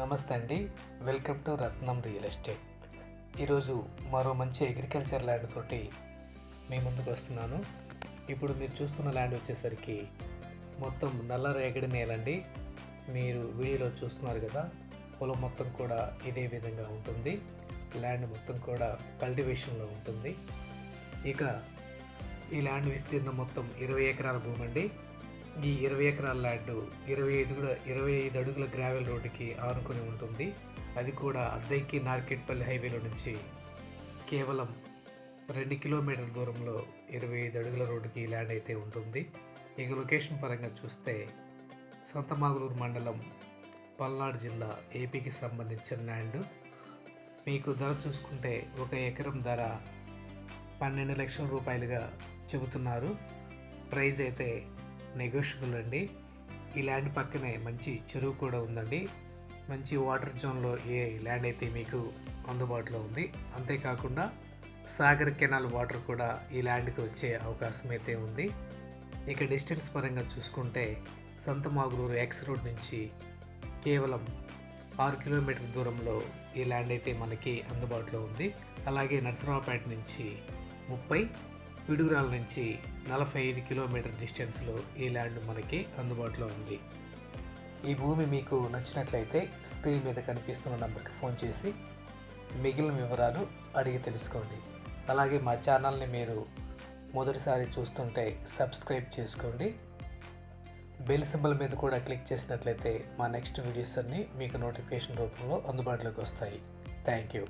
నమస్తే అండి. Welcome to Ratnam real estate. ఈరోజు మరో మంచి అగ్రికల్చర్ ల్యాండ్ తోటి మీ ముందుకు వస్తున్నాను. ఇప్పుడు మీరు చూస్తున్న ల్యాండ్ వచ్చేసరికి మొత్తం నల్ల రేగడి నేలండి. మీరు వీడియోలో చూస్తున్నారు కదా పొలం మొత్తం కూడా ఇదే విధంగా ఉంటుంది. ల్యాండ్ మొత్తం కూడా కల్టివేషన్లో ఉంటుంది. ఇక ఈ ల్యాండ్ విస్తీర్ణం మొత్తం ఇరవై ఎకరాల భూమి అండి ఈ ఇరవై ఎకరాల ల్యాండ్ ఇరవై ఐదు కూడా ఇరవై ఐదు అడుగుల గ్రావెల్ రోడ్డుకి ఆనుకొని ఉంటుంది. అది కూడా అద్దెకి నార్కెట్పల్లి హైవేలో నుంచి కేవలం రెండు కిలోమీటర్ల దూరంలో ఇరవై ఐదు అడుగుల రోడ్డుకి ల్యాండ్ అయితే ఉంటుంది. ఇక లొకేషన్ పరంగా చూస్తే సంతమాగులూరు మండలం పల్నాడు జిల్లా ఏపీకి సంబంధించిన ల్యాండ్ మీకు ధర చూసుకుంటే ఒక ఎకరం ధర పన్నెండు లక్షల రూపాయలుగా చెబుతున్నారు. ప్రైజ్ అయితే నెగోషియబుల్ అండి ఈ ల్యాండ్ పక్కనే మంచి చెరువు కూడా ఉందండి. మంచి వాటర్ జోన్లో ఏ ల్యాండ్ అయితే మీకు అందుబాటులో ఉంది. అంతేకాకుండా సాగర్ కెనాల్ వాటర్ కూడా ఈ ల్యాండ్కి వచ్చే అవకాశం అయితే ఉంది. ఇక డిస్టెన్స్ పరంగా చూసుకుంటే సంతమాగులూరు ఎక్స్ రోడ్ నుంచి కేవలం ఆరు కిలోమీటర్ దూరంలో ఈ ల్యాండ్ అయితే మనకి అందుబాటులో ఉంది. అలాగే నర్సరావుపేట నుంచి ముప్పై పిడుగురాల నుంచి నలభై ఐదు కిలోమీటర్ డిస్టెన్స్లో ఈ ల్యాండ్ మనకి అందుబాటులో ఉంది. ఈ భూమి మీకు నచ్చినట్లయితే స్క్రీన్ మీద కనిపిస్తున్న నంబర్కి ఫోన్ చేసి మిగిలిన వివరాలు అడిగి తెలుసుకోండి. అలాగే మా ఛానల్ని మీరు మొదటిసారి చూస్తుంటే సబ్స్క్రైబ్ చేసుకోండి. బెల్ సింబల్ మీద కూడా క్లిక్ చేసినట్లయితే మా నెక్స్ట్ వీడియోస్ అన్నీ మీకు నోటిఫికేషన్ రూపంలో అందుబాటులోకి వస్తాయి. Thank you.